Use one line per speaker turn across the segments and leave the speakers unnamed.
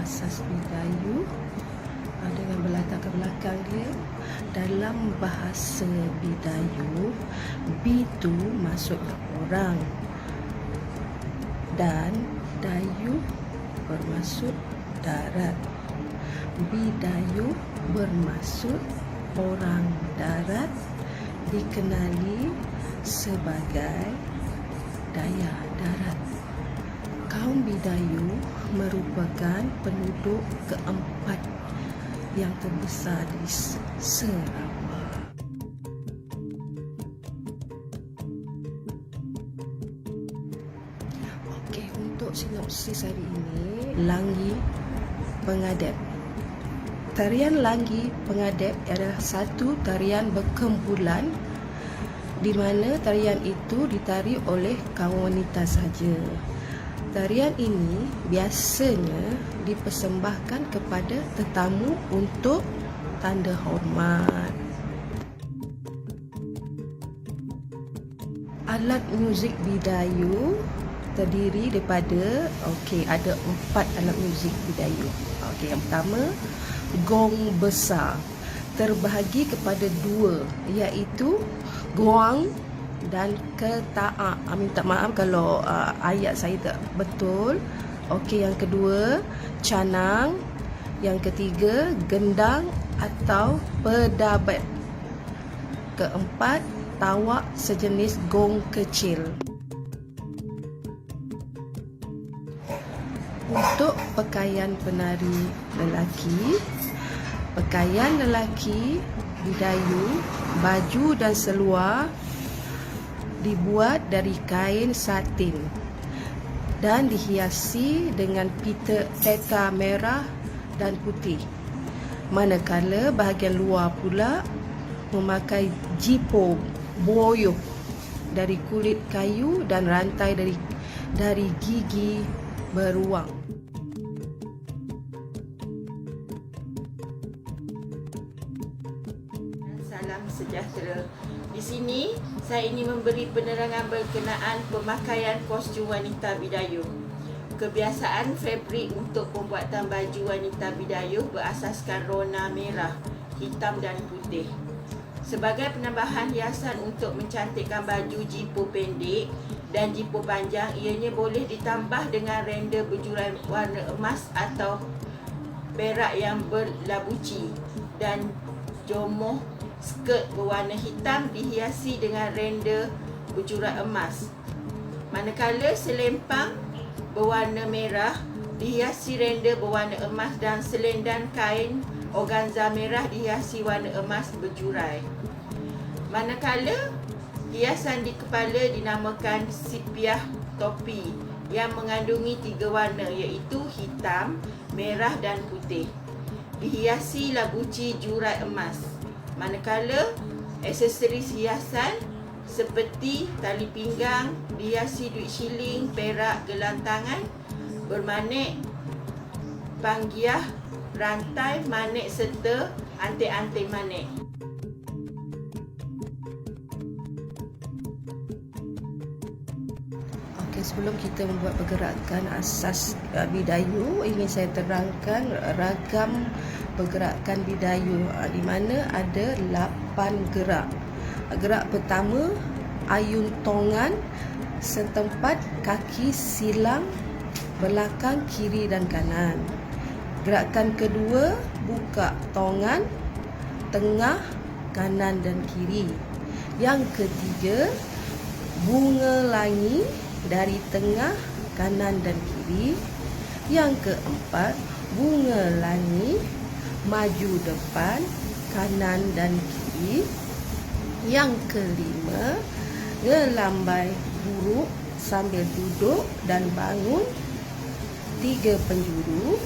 asas Bidayu dengan berlatar ke belakang dia. Dalam bahasa Bidayu B tu maksudnya orang. Dan Dayu bermaksud darat. Bidayu bermaksud orang darat dikenali sebagai daya darat. Kaum Bidayu merupakan penduduk keempat yang terbesar di Sarawak. Okey, untuk sinopsis hari ini, Langgi Pengadep. Tarian Langgi Pengadep adalah satu tarian berkumpulan di mana tarian itu ditari oleh kaum wanita saja. Tarian ini biasanya dipersembahkan kepada tetamu untuk tanda hormat. Alat muzik Bidayu terdiri daripada okey ada empat alat muzik Bidayu. Okey yang pertama gong besar terbahagi kepada dua iaitu guang dan keta'a. Ah, minta maaf kalau uh, ayat saya tak betul. Okey yang kedua canang, yang ketiga gendang atau pedabat. Keempat tawak sejenis gong kecil. Untuk pakaian penari lelaki, pakaian lelaki bidayu, baju dan seluar dibuat dari kain satin dan dihiasi dengan pita peta merah dan putih. Manakala bahagian luar pula memakai jipo boyo dari kulit kayu dan rantai dari dari gigi beruang.
Sini saya ingin memberi penerangan berkenaan pemakaian kostum wanita Bidayu. Kebiasaan fabrik untuk pembuatan baju wanita Bidayu berasaskan rona merah, hitam dan putih. Sebagai penambahan hiasan untuk mencantikkan baju jipo pendek dan jipo panjang, ianya boleh ditambah dengan renda berjurai warna emas atau perak yang berlabuci dan jomoh skirt berwarna hitam dihiasi dengan renda berjurat emas. Manakala selempang berwarna merah dihiasi renda berwarna emas dan selendang kain organza merah dihiasi warna emas berjurai. Manakala hiasan di kepala dinamakan sipiah topi yang mengandungi tiga warna iaitu hitam, merah dan putih. Dihiasi labuci jurai emas. Manakala aksesoris hiasan seperti tali pinggang, dihiasi duit shilling, perak, gelang tangan, bermanik, panggiah, rantai, manik serta anting-anting manik.
Sebelum kita membuat pergerakan asas bidayu, ingin saya terangkan ragam pergerakan bidayu uh, di mana ada 8 gerak. Gerak pertama ayun tongan setempat kaki silang belakang kiri dan kanan. Gerakan kedua buka tongan tengah kanan dan kiri. Yang ketiga bunga langi dari tengah kanan dan kiri. Yang keempat bunga langi maju depan kanan dan kiri. Yang kelima ngelambai buruk sambil duduk dan bangun tiga penjuru.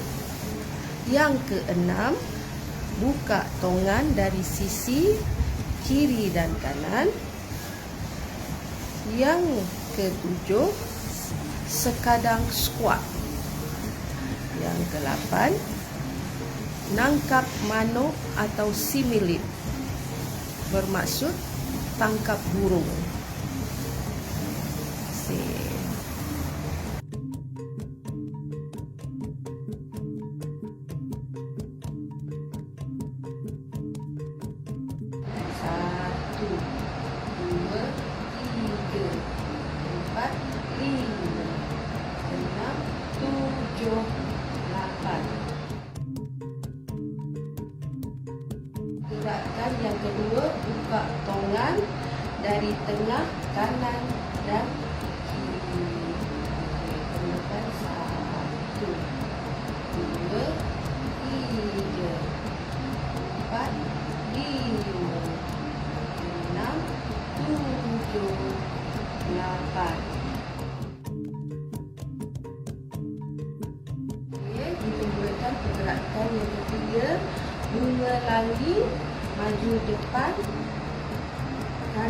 Yang keenam buka tongan dari sisi kiri dan kanan. Yang ketujuh sekadang squat. Yang kelapan nangkap mano atau similit bermaksud tangkap burung. See.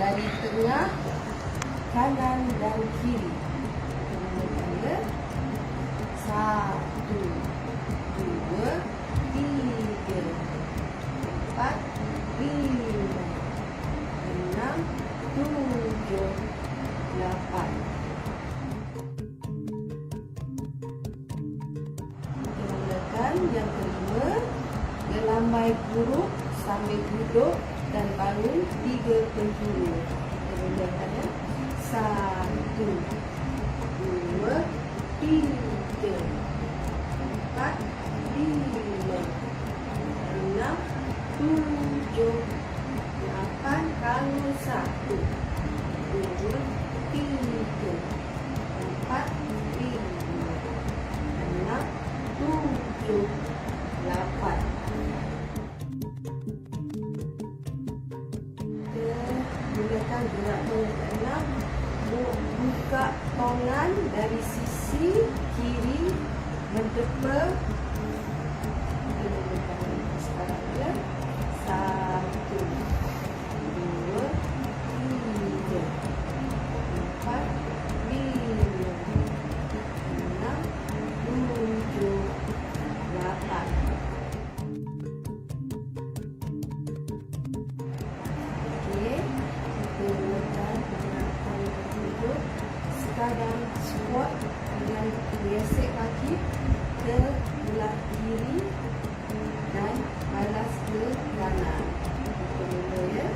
dari tengah kanan dan kiri. Kemudian satu dua tiga. tiga, dua, tiga, empat, lima, enam, tujuh, lapan kali satu, dua, tiga, empat, lima, enam, tujuh. lakukan dalam squat dengan gesek kaki ke belah kiri dan balas ke kanan. Kita ya.